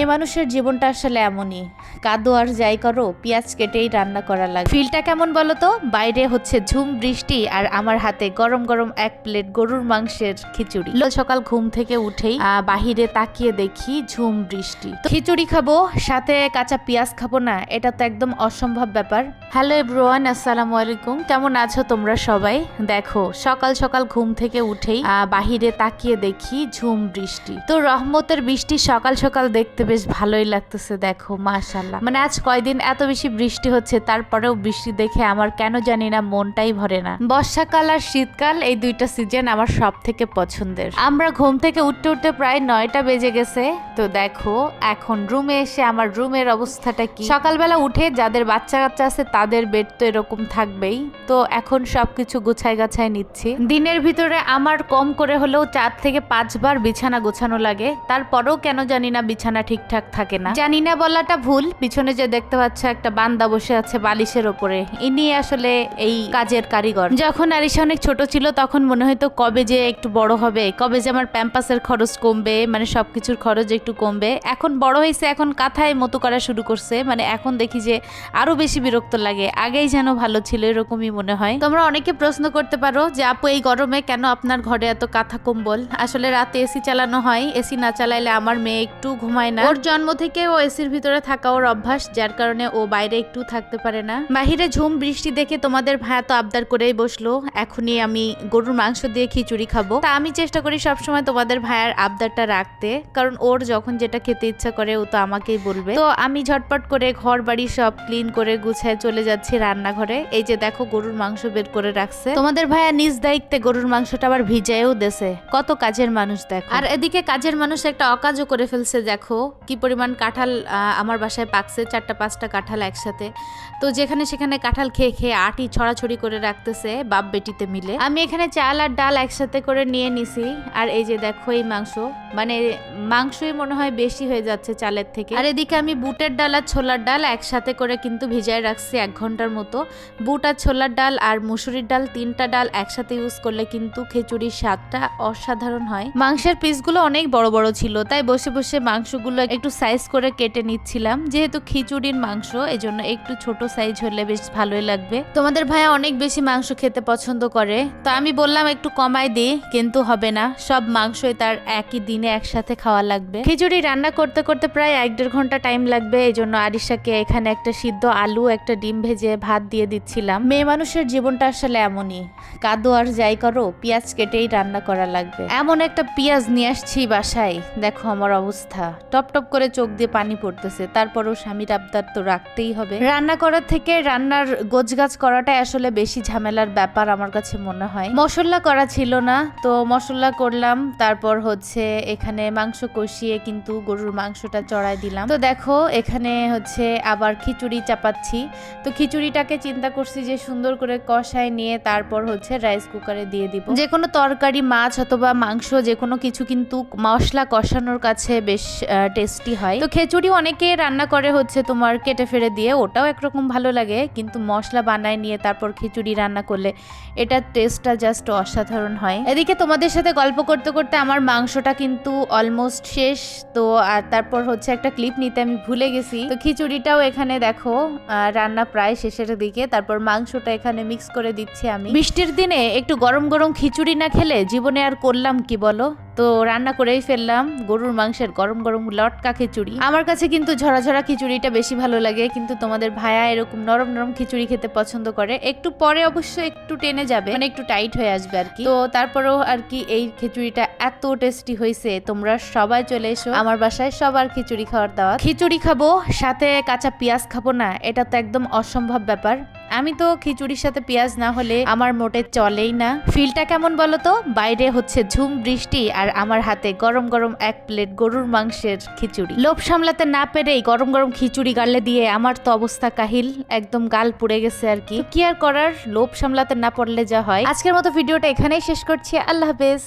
এই মানুষের জীবনটা আসলে এমনই। কাদো আর যাই করো, পেঁয়াজ কেটেই রান্না করা লাগে। ফিলটা কেমন বলো তো? বাইরে হচ্ছে ঝুম, বৃষ্টি আর আমার হাতে গরম গরম এক প্লেট গরুর মাংসের খিচুড়ি। সকাল ঘুম থেকে উঠেই বাহিরে তাকিয়ে দেখি ঝুম, বৃষ্টি। খিচুড়ি খাব, সাথে কাঁচা পেঁয়াজ খাব না, এটা তো একদম অসম্ভব ব্যাপার। হ্যালো এভরিওয়ান, আসসালামু আলাইকুম। কেমন আছো তোমরা সবাই? দেখো, সকাল সকাল ঘুম থেকে উঠেই বাহিরে তাকিয়ে দেখি ঝুম, বৃষ্টি। তো রহমতের বৃষ্টি সকাল সকাল দেখতে বেশ ভালোই লাগতেছে, দেখো মাশাল্লাহ মানে আজ কয়দিন এত বেশি বৃষ্টি হচ্ছে, তারপরেও বৃষ্টি দেখে আমার কেন জানি না মনটাই ভরে না। বর্ষাকাল আর শীতকাল এই দুইটা সিজন আমার সব থেকে পছন্দের। আমরা ঘুম থেকে উঠতে উঠতে প্রায় নয়টা বেজে গেছে। তো দেখো, এখন রুমে এসে আমার রুমের অবস্থাটা কি? সকালবেলা উঠে যাদের বাচ্চা কাচ্চা আছে, তাদের বেড তো এরকম থাকবেই। তো এখন সবকিছু গুছাই গাছাই নিচ্ছি। দিনের ভিতরে আমার কম করে হলেও চার থেকে পাঁচবার বিছানা গোছানো লাগে। তারপরেও কেন জানি না বিছানা ঠিকঠাক থাকে না। জানি না বলাটা ভুল, পিছনে যে দেখতে পাচ্ছ একটা বান্দা বসে আছে বালিশের ওপরে। ইনি আসলে এই কাজের কারিগর। যখন আরিশা অনেক ছোট ছিল, তখন মনে হতো কবে যে একটু বড় হবে, কবে যে আমার প্যাম্পাসের খরচ কমবে মানে সবকিছুর খরচ একটু কমবে। এখন বড় হয়েছে এখন কাঁথায় মতো করা শুরু করছে মানে এখন দেখি যে আরও বেশি বিরক্ত লাগে। আগেই যেন ভালো ছিল, এরকমই মনে হয়। তোমরা অনেকে প্রশ্ন করতে পারো যে, আপু, এই গরমে কেন আপনার ঘরে এত কাঁথা কম্বল? আসলে রাতে এসি চালানো হয়, এসি না চালাইলে আমার মেয়ে একটু ঘুমায় না। ওর জন্ম থেকে ও এসির ভিতরে থাকা ওর অভ্যাস, যার কারণে ও বাইরে একটু থাকতে পারে না। বাহিরে ঝুম বৃষ্টি দেখে তোমাদের ভাইয়া তো আবদার করেই বসল, এখনই আমি গরুর মাংস দিয়ে খিচুড়ি খাব। তা আমি চেষ্টা করি সবসময় তোমাদের ভাইয়ার আবদারটা রাখতে, কারণ ওর যখন যেটা খেতে ইচ্ছা করে, ও তো আমাকেই বলবে। তো আমি ঝটপট করে ঘর বাড়ি সব ক্লিন করে গুছায় চলে যাচ্ছি রান্নাঘরে। এই যে দেখো গরুর মাংস বের করে রাখছে। তোমাদের ভাইয়া নিজ দায়িত্বে গরুর মাংসটা আবার ভিজায়ও দেশে কত কাজের মানুষ দেখো। আর এদিকে কাজের মানুষ একটা অকাজও করে ফেলছে, দেখো। কি পরিমাণ কাঁঠাল আমার বাসায় পাকছে, চারটা, পাঁচটা কাঁঠাল একসাথে। তো যেখানে সেখানে কাঁঠাল খেয়ে খেয়ে আটি ছড়াছড়ি করে রাখতেছে বাপ বেটিতে মিলে। আমি এখানে চাল আর ডাল একসাথে করে নিয়ে নিছি। আর এই যে দেখো এই মাংস মানে মাংসই মনে হয় বেশি হয়ে যাচ্ছে চালের থেকে। আর এদিকে আমি বুটের ডাল আর ছোলার ডাল একসাথে করে কিন্তু ভিজায় রাখছি এক ঘণ্টার মতো। বুট আর ছোলার ডাল আর মুসুরির ডাল তিনটা ডাল একসাথে ইউজ করলে কিন্তু খিচুড়ির স্বাদটা অসাধারণ হয়। মাংসের পিসগুলো অনেক বড় বড় ছিল, তাই বসে বসে মাংসগুলো একটু সাইজ করে কেটে নিচ্ছিলাম। যেহেতু খিচুড়ির মাংস, এজন্য একটু ছোট সাইজ হলে বেশ ভালোই লাগবে। তোমাদের ভাইয়া অনেক বেশি মাংস খেতে পছন্দ করে। তো আমি বললাম একটু কমাই দিই, কিন্তু হবে না। সব মাংসই তার একই দিনে একসাথে খাওয়া লাগবে। খিচুড়ি রান্না করতে করতে প্রায় এক দেড় ঘণ্টা টাইম লাগবে। এই জন্য আরিশাকে এখানে একটা সিদ্ধ আলু, একটা ডিম ভেজে ভাত দিয়ে দিচ্ছিলাম। মেয়ে মানুষের জীবনটা আসলে এমনই। কাদো আর যাই করো, পেঁয়াজ কেটেই রান্না করা লাগবে। এমন একটা পেঁয়াজ নিয়ে আসছি বাসায়। দেখো আমার অবস্থা। টপ টপ করে চোখ দিয়ে পানি পড়তেছে। তারপরও স্বামীর আবদার তো রাখতেই হবে। রান্না করার থেকে রান্নার গোছগাছ করাটাই আসলে বেশি ঝামেলার ব্যাপার আমার কাছে মনে হয়। মশলা করা ছিল না, তো মশলা করলাম, তারপর হচ্ছে এখানে মাংস কষিয়ে কিন্তু গরুর মাংসটা চড়াই দিলাম। তো দেখো, এখানে হচ্ছে আবার খিচুড়ি চাপাচ্ছি। তো খিচুড়িটাকে চিন্তা করছি যে সুন্দর করে কষায় নিয়ে তারপর হচ্ছে রাইস কুকারে দিয়ে দিব। যে কোনো তরকারি, মাছ অথবা মাংস, যে কোনো কিছু কিন্তু মশলা কষানোর কাছে বেশ টেস্টি হয়। তো খিচুড়ি অনেকে রান্না করে হচ্ছে তোমার কেটে ফেলে দিয়ে, ওটাও একরকম ভালো লাগে। কিন্তু মশলা বানায় নিয়ে তারপর খিচুড়ি রান্না করলে এটার টেস্টটা জাস্ট অসাধারণ হয়। এদিকে তোমাদের সাথে গল্প করতে করতে আমার মাংসটা কিন্তু অলমোস্ট শেষ। তো আর তারপর হচ্ছে একটা ক্লিপ নিতে আমি ভুলে গেছি। তো খিচুড়িটাও এখানে দেখো রান্না প্রায় শেষের দিকে। তারপর মাংসটা এখানে মিক্স করে দিচ্ছি আমি। বৃষ্টির দিনে একটু গরম গরম খিচুড়ি না খেলে জীবনে আর করলাম কি বলো? তো রান্না করেই ফেললাম। গরুর মাংসের গরম গরম লটকা খিচুড়ি। আমার কাছে কিন্তু ঝরা ঝরা খিচুড়িটা বেশি ভালো লাগে, কিন্তু তোমাদের ভাইয়া এরকম নরম নরম খিচুড়ি খেতে পছন্দ করে। একটু পরে অবশ্য একটু টেনে যাবে মানে একটু টাইট হয়ে আসবে আর কি। তো তারপরেও আর কি এই খিচুড়িটা এত টেস্টি হয়েছে, তোমরা সবাই চলে এসো আমার বাসায় সবার খিচুড়ি খাওয়ার দাওয়া খিচুড়ি খাব, সাথে কাঁচা পেঁয়াজ খাব না, এটা তো একদম অসম্ভব ব্যাপার। আমি তো খিচুড়ির সাথে পেঁয়াজ না হলে আমার মোটে চলেই না। ফিলটা কেমন বলো তো বাইরে হচ্ছে ঝুম বৃষ্টি আর আমার হাতে গরম গরম এক প্লেট গরুর মাংসের খিচুড়ি। লোভ সামলাতে না পেরেই গরম গরম খিচুড়ি গালে দিয়ে আমার তো অবস্থা কাহিল, একদম গাল পুড়ে গেছে আর কি। কি আর করার? লোভ সামলাতে না পড়লে যা হয়। আজকের মতো ভিডিওটা এখানেই শেষ করছি। আল্লাহ হাফেজ।